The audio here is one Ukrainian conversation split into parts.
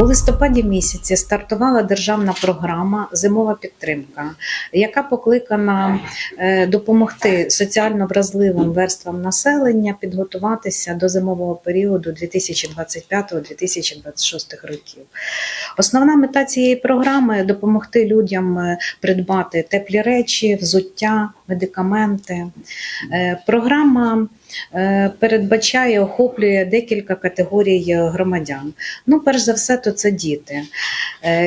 У листопаді місяці стартувала державна програма Зимова підтримка, яка покликана е, допомогти соціально вразливим верствам населення підготуватися до зимового періоду 2025-2026 років. Основна мета цієї програми допомогти людям е, придбати теплі речі, взуття, медикаменти. Е, Програма е, передбачає, охоплює декілька категорій громадян. Ну, перш за все, то це діти.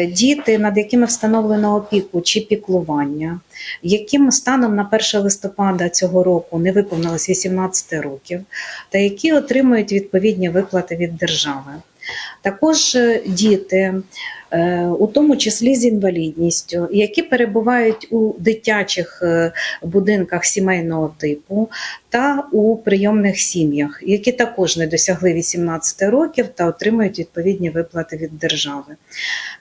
Діти, над якими встановлено опіку чи піклування, яким станом на 1 листопада цього року не виповнилось 18 років, та які отримують відповідні виплати від держави. Також е, діти, е, у тому числі з інвалідністю, які перебувають у дитячих е, будинках сімейного типу та у прийомних сім'ях, які також не досягли 18 років та отримують відповідні виплати від держави.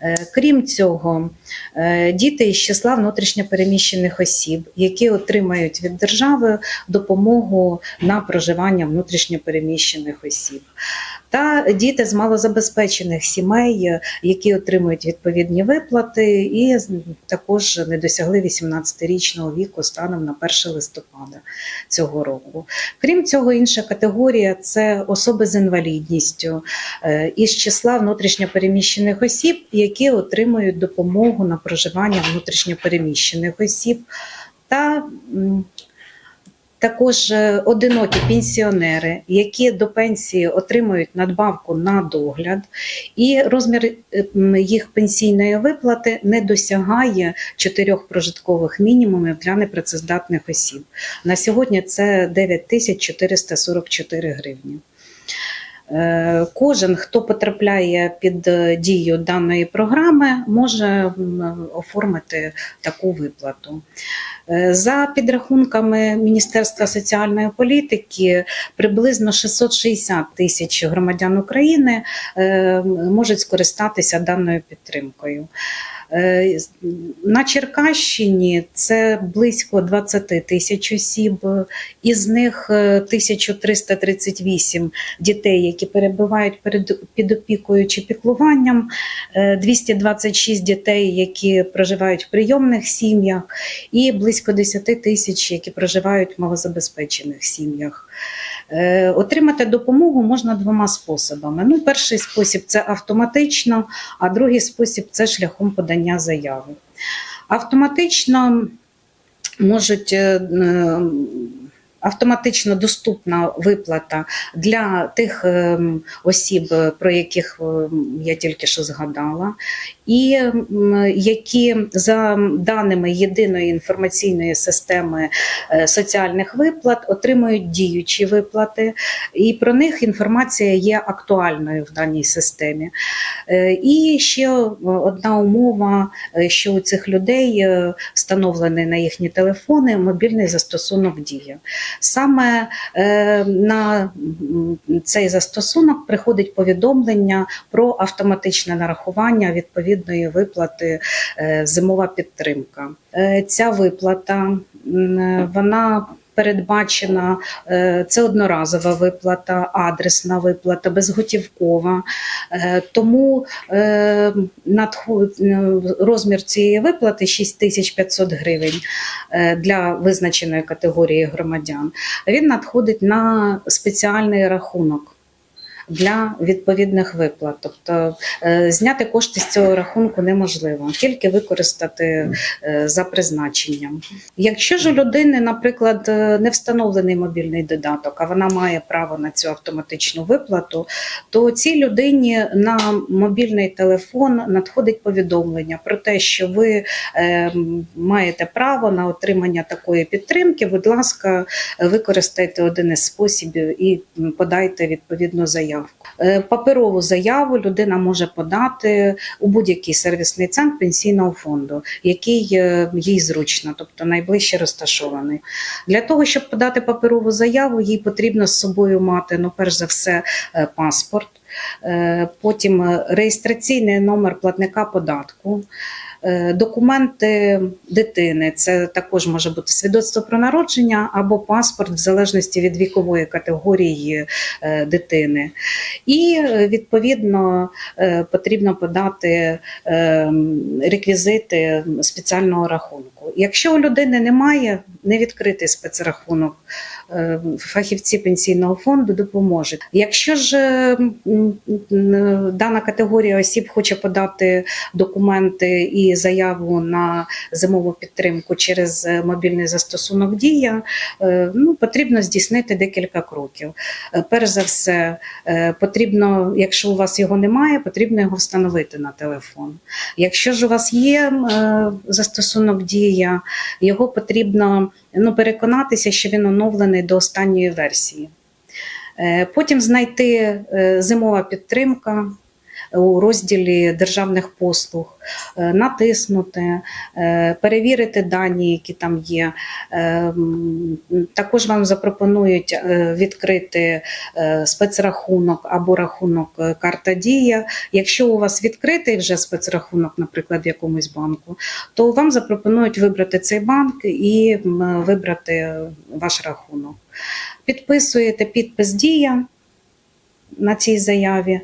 Е, Крім цього, е, діти із числа внутрішньопереміщених осіб, які отримають від держави допомогу на проживання внутрішньопереміщених осіб. Та діти з малозабезпечених сімей, е, які отримують відповідні виплати, і також не досягли 18-річного віку станом на 1 листопада цього року. Крім цього, інша категорія це особи з інвалідністю е, із числа внутрішньопереміщених осіб, які отримують допомогу на проживання внутрішньопереміщених осіб, та також е, одинокі пенсіонери, які до пенсії отримують надбавку на догляд, і розмір е, їх пенсійної виплати не досягає чотирьох прожиткових мінімумів для непрацездатних осіб. На сьогодні це 9444 гривні. Е, Кожен, хто потрапляє під е, дію даної програми, може оформити таку виплату. Е, За підрахунками Міністерства соціальної політики, приблизно 660 тисяч громадян України можуть скористатися даною підтримкою. Е, На Черкащині це близько 20 тисяч осіб, із них е, 1338 дітей, які перебувають перед під опікою чи піклуванням, е, 226 дітей, які проживають в прийомних сім'ях, і близько 10 тисяч, які проживають в малозабезпечених сім'ях. Е, Отримати допомогу можна двома способами. Ну, перший спосіб це автоматично, а другий спосіб це шляхом подання заяви. Автоматично можуть. е, е, Автоматично доступна виплата для тих ем, осіб, про яких ем, я тільки що згадала, і які за даними єдиної інформаційної системи е, соціальних виплат отримують діючі виплати, і про них інформація є актуальною в даній системі. Е, І ще одна умова, е, що у цих людей е, встановлений на їхні телефони мобільний застосунок Дія. Саме е, на цей застосунок приходить повідомлення про автоматичне нарахування відповідної виплати е, зимова підтримка. Е, Ця виплата вона передбачена е, це одноразова виплата, адресна виплата, безготівкова. Е, Тому е, е, розмір цієї виплати 6500 гривень е, для визначеної категорії громадян. Він надходить на спеціальний рахунок. Для відповідних виплат, тобто е, зняти кошти з цього рахунку неможливо, тільки використати е, за призначенням. Якщо ж у людини, наприклад, е, не встановлений мобільний додаток, а вона має право на цю автоматичну виплату, то цій людині на мобільний телефон надходить повідомлення про те, що ви маєте право на отримання такої підтримки. Будь ласка, використайте один із способів і подайте відповідну заявку. Е, Паперову заяву людина може подати у будь-який сервісний центр пенсійного фонду, який е, їй зручно, тобто найближче розташований. Для того, щоб подати паперову заяву, їй потрібно з собою мати, ну, перш за все, е, паспорт, потім реєстраційний номер платника податку. Е, Документи дитини це також може бути свідоцтво про народження або паспорт, в залежності від вікової категорії е, дитини. І е, відповідно потрібно подати реквізити спеціального рахунку. Якщо у людини немає, не відкритий спецрахунок. Е, Фахівці пенсійного фонду допоможуть. Якщо ж е, дана категорія осіб хоче подати документи і заяву на зимову підтримку через е, мобільний застосунок Дія, ну потрібно здійснити декілька кроків. Перш за все, потрібно, якщо у вас його немає, потрібно його встановити на телефон. Якщо ж у вас є застосунок Дія, його потрібно ну, переконатися, що він оновлений до останньої версії. Е, Потім знайти е, зимова підтримка у розділі державних послуг, е, натиснути, е, перевірити дані, які там є. Е, Також вам запропонують відкрити спецрахунок або рахунок карта Дія. Якщо у вас відкритий вже спецрахунок, наприклад, в якомусь банку, то вам запропонують вибрати цей банк і вибрати ваш рахунок. Підписуєте підпис Дія на цій заяві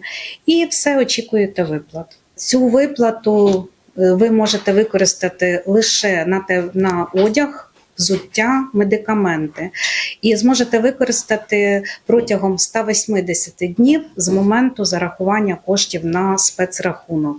і все очікуєте виплат. Цю виплату е, ви можете використати лише на, те, на одяг. Взуття, медикаменти, і зможете використати протягом 180 днів з моменту зарахування коштів на спецрахунок.